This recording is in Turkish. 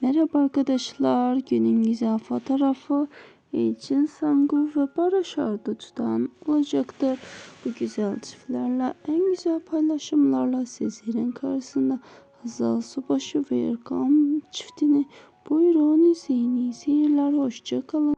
Merhaba arkadaşlar. Günün güzel fotoğrafı için Sangu ve Barış Arduç'tan olacaktır. Bu güzel çiftlerle en güzel paylaşımlarla sizlerin karşısında Hazal Subaşı ve Erkam çiftini buyurun izleyin. İyi seyirler. Hoşçakalın.